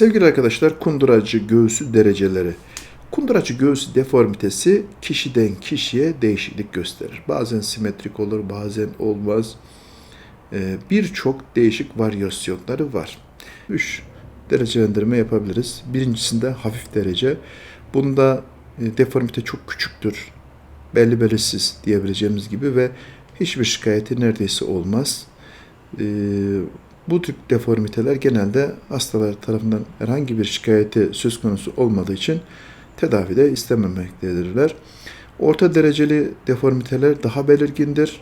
Sevgili arkadaşlar kunduracı göğsü dereceleri. Kunduracı göğsü deformitesi kişiden kişiye değişiklik gösterir. Bazen simetrik olur bazen olmaz. Ee, Birçok değişik varyasyonları var. 3 derecelendirme yapabiliriz. Birincisinde hafif derece. Bunda e, deformite çok küçüktür. Belli belirsiz diyebileceğimiz gibi ve hiçbir şikayeti neredeyse olmaz. Ee, bu tip deformiteler genelde hastalar tarafından herhangi bir şikayeti söz konusu olmadığı için tedavide istememektedirler. Orta dereceli deformiteler daha belirgindir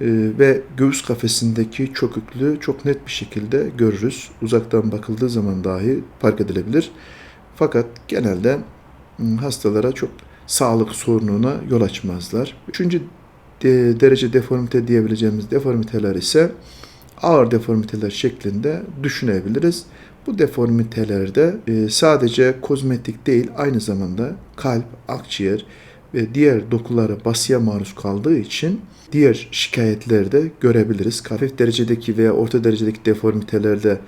Ee, ve göğüs kafesindeki çöküklüğü çok net bir şekilde görürüz. Uzaktan bakıldığı zaman dahi fark edilebilir. Fakat genelde ım, hastalara çok sağlık sorununa yol açmazlar. Üçüncü de- derece deformite diyebileceğimiz deformiteler ise ağır deformiteler şeklinde düşünebiliriz. Bu deformitelerde e, sadece kozmetik değil aynı zamanda kalp, akciğer ve diğer dokulara basıya maruz kaldığı için diğer şikayetleri de görebiliriz. Hafif derecedeki veya orta derecedeki deformitelerde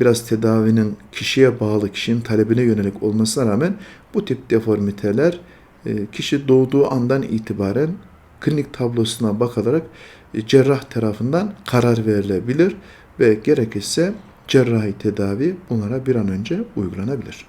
biraz tedavinin kişiye bağlı, kişinin talebine yönelik olmasına rağmen bu tip deformiteler e, kişi doğduğu andan itibaren klinik tablosuna bakılarak e, cerrah tarafından karar verilebilir ve gerekirse cerrahi tedavi bunlara bir an önce uygulanabilir.